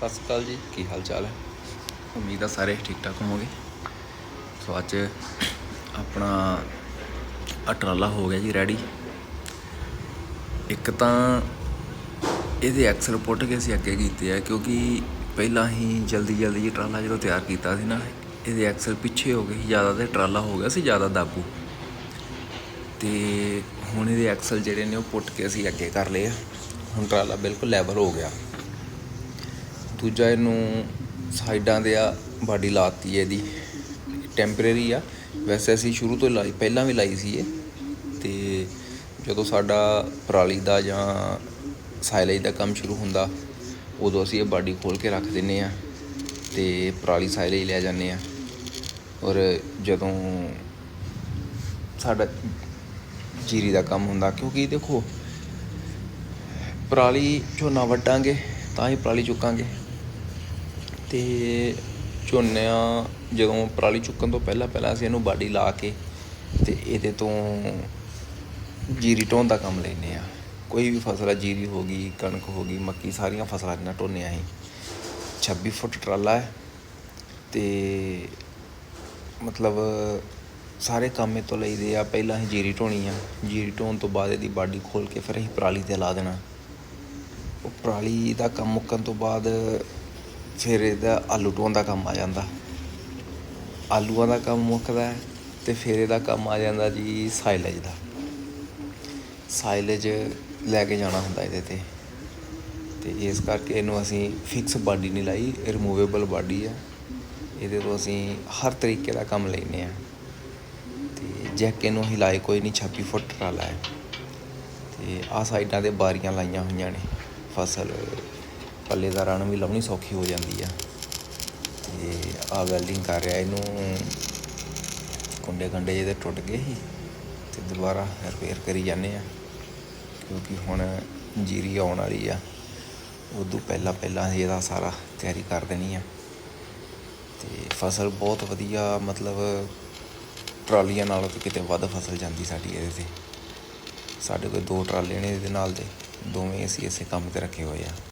ਸਤਿ ਸ਼੍ਰੀ ਅਕਾਲ ਜੀ। ਕੀ ਹਾਲ ਚਾਲ ਹੈ? ਉਮੀਦ ਆ ਸਾਰੇ ਠੀਕ ਠਾਕ ਹੋਵੋਗੇ। ਸੋ ਅੱਜ ਆਪਣਾ ਆਹ ਟਰਾਲਾ ਹੋ ਗਿਆ ਜੀ ਰੈਡੀ। ਇੱਕ ਤਾਂ ਇਹਦੇ ਐਕਸਲ ਪੁੱਟ ਕੇ ਅਸੀਂ ਅੱਗੇ ਕੀਤੇ ਆ, ਕਿਉਂਕਿ ਪਹਿਲਾਂ ਹੀ ਜਲਦੀ ਜਲਦੀ ਇਹ ਟਰਾਲਾ ਜਦੋਂ ਤਿਆਰ ਕੀਤਾ ਸੀ ਨਾ, ਇਹਦੇ ਐਕਸਲ ਪਿੱਛੇ ਹੋ ਗਏ ਸੀ, ਜ਼ਿਆਦਾ ਤੇ ਟਰਾਲਾ ਹੋ ਗਿਆ ਸੀ, ਜ਼ਿਆਦਾ ਦਾਬੂ। ਤੇ ਹੁਣ ਇਹਦੇ ਐਕਸਲ ਜਿਹੜੇ ਨੇ ਉਹ ਪੁੱਟ ਕੇ ਅਸੀਂ ਅੱਗੇ ਕਰ ਲਏ ਆ। ਹੁਣ ਟਰਾਲਾ ਬਿਲਕੁਲ ਲੈਵਲ ਹੋ ਗਿਆ। ਦੂਜਾ ਇਹਨੂੰ ਸਾਈਡਾਂ ਦੇ ਆ ਬਾਡੀ ਲਾਤੀ ਹੈ ਇਹਦੀ। ਟੈਂਪਰੇਰੀ ਆ। ਵੈਸੇ ਅਸੀਂ ਸ਼ੁਰੂ ਤੋਂ ਲਾਈ, ਪਹਿਲਾਂ ਵੀ ਲਾਈ ਸੀ ਇਹ। ਤੇ ਜਦੋਂ ਸਾਡਾ ਪਰਾਲੀ ਦਾ ਜਾਂ ਸਾਇਲੇਜ ਦਾ ਕੰਮ ਸ਼ੁਰੂ ਹੁੰਦਾ, ਉਦੋਂ ਅਸੀਂ ਇਹ ਬਾਡੀ ਖੋਲ ਕੇ ਰੱਖ ਦਿੰਨੇ ਆ ਤੇ ਪਰਾਲੀ ਸਾਇਲੇਜ ਲੈ ਜਾਂਦੇ ਆ ਔਰ ਜਦੋਂ ਸਾਡਾ ਜੀਰੀ ਦਾ ਕੰਮ ਹੁੰਦਾ, ਕਿਉਂਕਿ ਦੇਖੋ, ਪਰਾਲੀ ਝੋਨਾ ਵੱਢਾਂਗੇ, ਤਾਂ ਹੀ ਪਰਾਲੀ ਚੁੱਕਾਂਗੇ। ਤੇ ਝੋਨਿਆਂ ਜਦੋਂ ਪਰਾਲੀ ਚੁੱਕਣ ਤੋਂ ਪਹਿਲਾਂ ਪਹਿਲਾਂ ਅਸੀਂ ਇਹਨੂੰ ਬਾਡੀ ਲਾ ਕੇ ਅਤੇ ਇਹਦੇ ਤੋਂ ਜੀਰੀ ਢੋਣ ਦਾ ਕੰਮ ਲੈਂਦੇ ਹਾਂ। ਕੋਈ ਵੀ ਫਸਲ ਆ, ਜੀਰੀ ਹੋ ਗਈ, ਕਣਕ ਹੋ ਗਈ, ਮੱਕੀ, ਸਾਰੀਆਂ ਫਸਲਾਂ ਦੀਆਂ ਢੋਨੇ ਅਸੀਂ 26 ਫੁੱਟ ਟਰਾਲਾ ਹੈ ਤੇ ਮਤਲਬ ਸਾਰੇ ਕੰਮ ਇਹ ਤੋਂ ਲਈਦੇ ਆ। ਪਹਿਲਾਂ ਅਸੀਂ ਜੀਰੀ ਢੋਣੀ ਆ। ਜੀਰੀ ਢੋਣ ਤੋਂ ਬਾਅਦ ਇਹਦੀ ਬਾਡੀ ਖੋਲ ਕੇ ਫਿਰ ਅਸੀਂ ਪਰਾਲੀ ਤੇ ਲਾ ਦੇਣਾ। ਉਹ ਪਰਾਲੀ ਦਾ ਕੰਮ ਮੁੱਕਣ ਤੋਂ ਬਾਅਦ ਫਿਰ ਇਹਦਾ ਆਲੂ ਢੋਣ ਦਾ ਕੰਮ ਆ ਜਾਂਦਾ। ਆਲੂਆਂ ਦਾ ਕੰਮ ਮੁੱਕਦਾ ਹੈ ਤੇ ਫਿਰ ਇਹਦਾ ਕੰਮ ਆ ਜਾਂਦਾ ਜੀ ਸਾਈਲੇਜ ਦਾ। ਸਾਈਲੇਜ ਲੈ ਕੇ ਜਾਣਾ ਹੁੰਦਾ ਇਹਦੇ ਤੇ। ਤੇ ਇਸ ਕਰਕੇ ਇਹਨੂੰ ਅਸੀਂ ਫਿਕਸ ਬਾਡੀ ਨਹੀਂ ਲਾਈ ਰਿਮੂਵੇਬਲ ਬਾਡੀ ਆ। ਇਹਦੇ ਤੋਂ ਅਸੀਂ ਹਰ ਤਰੀਕੇ ਦਾ ਕੰਮ ਲੈਨੇ ਆ ਤੇ ਜੈਕ ਇਹਨੂੰ ਅਸੀਂ ਲਾਏ ਕੋਈ ਨਹੀਂ 26 ਫੁੱਟ ਟਰਾਲਾ ਹੈ। ਤੇ ਆ ਸਾਈਡਾਂ ਤੇ ਬਾਰੀਆਂ ਲਾਈਆਂ ਹੋਈਆਂ ਨੇ ਫਸਲ ਪੱਲੇ ਦਾ ਵੀ ਲਾਉਣੀ ਸੌਖੀ ਹੋ ਜਾਂਦੀ ਆ। ਤੇ ਆ ਵੈਲਡਿੰਗ ਕਰ ਰਿਹਾ ਇਹਨੂੰ। ਕੁੰਡੇ ਕੰਡੇ ਜਿਹਦੇ ਟੁੱਟ ਗਏ ਸੀ ਤੇ ਦੁਬਾਰਾ ਰਿਪੇਅਰ ਕਰੀ ਜਾਂਦੇ ਆ। ਕਿਉਂਕਿ ਹੁਣ ਜੀਰੀ ਆਉਣ ਵਾਲੀ ਆ। ਉਦੋਂ ਪਹਿਲਾਂ ਪਹਿਲਾਂ ਹੀ ਇਹਦਾ ਸਾਰਾ ਤਿਆਰੀ ਕਰ ਦੇਣੀ ਆ। ਤੇ ਫਸਲ ਬਹੁਤ ਵਧੀਆ, ਮਤਲਬ ਟਰਾਲੀਆਂ ਨਾਲੋਂ ਕਿਤੇ ਵੱਧ ਫਸਲ ਜਾਂਦੀ ਸਾਡੀ ਇਹਦੇ ਤੇ। ਸਾਡੇ ਕੋਲ ਦੋ ਟਰਾਲੇ ਨੇ ਇਹਦੇ ਨਾਲ ਦੇ। ਦੋਵੇਂ ਅਸੀਂ ਇਸੇ ਕੰਮ ਤੇ ਰੱਖੇ ਹੋਏ ਆ।